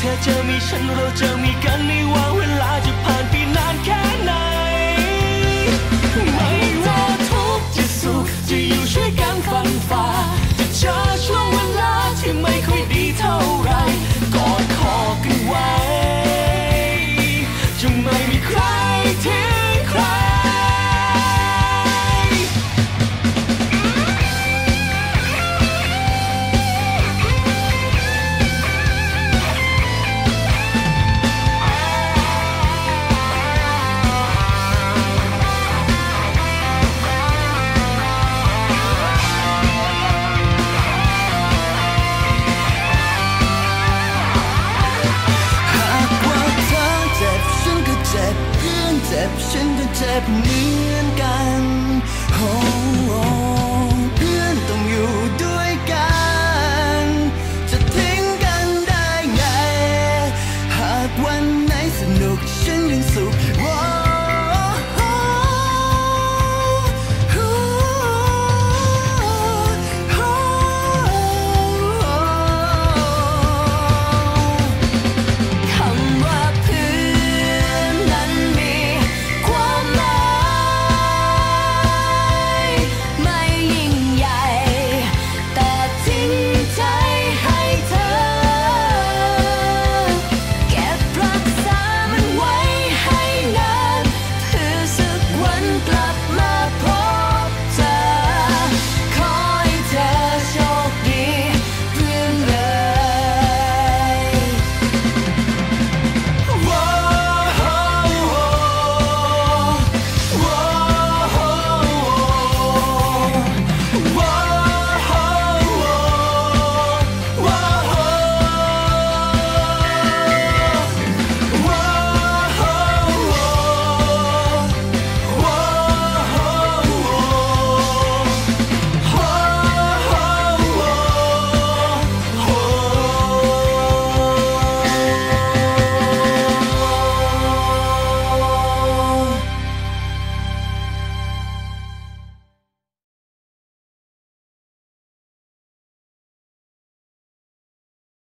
เธอจะมีฉันเราจะมีกันไม่ว่าเวลาจะผ่านไปนานแค่ไหน ไม่ว่าทุกข์จะสุขจะอยู่ช่วยกันฟันฝ่าจะเจอช่วงเวลาที่ไม่ค่อยดีเท่าไรกอดคอกันไว้ จะไม่มีใครทิ้ง บเพื่อนเจ็บฉันก็เจ็บเหมือนกันโอ้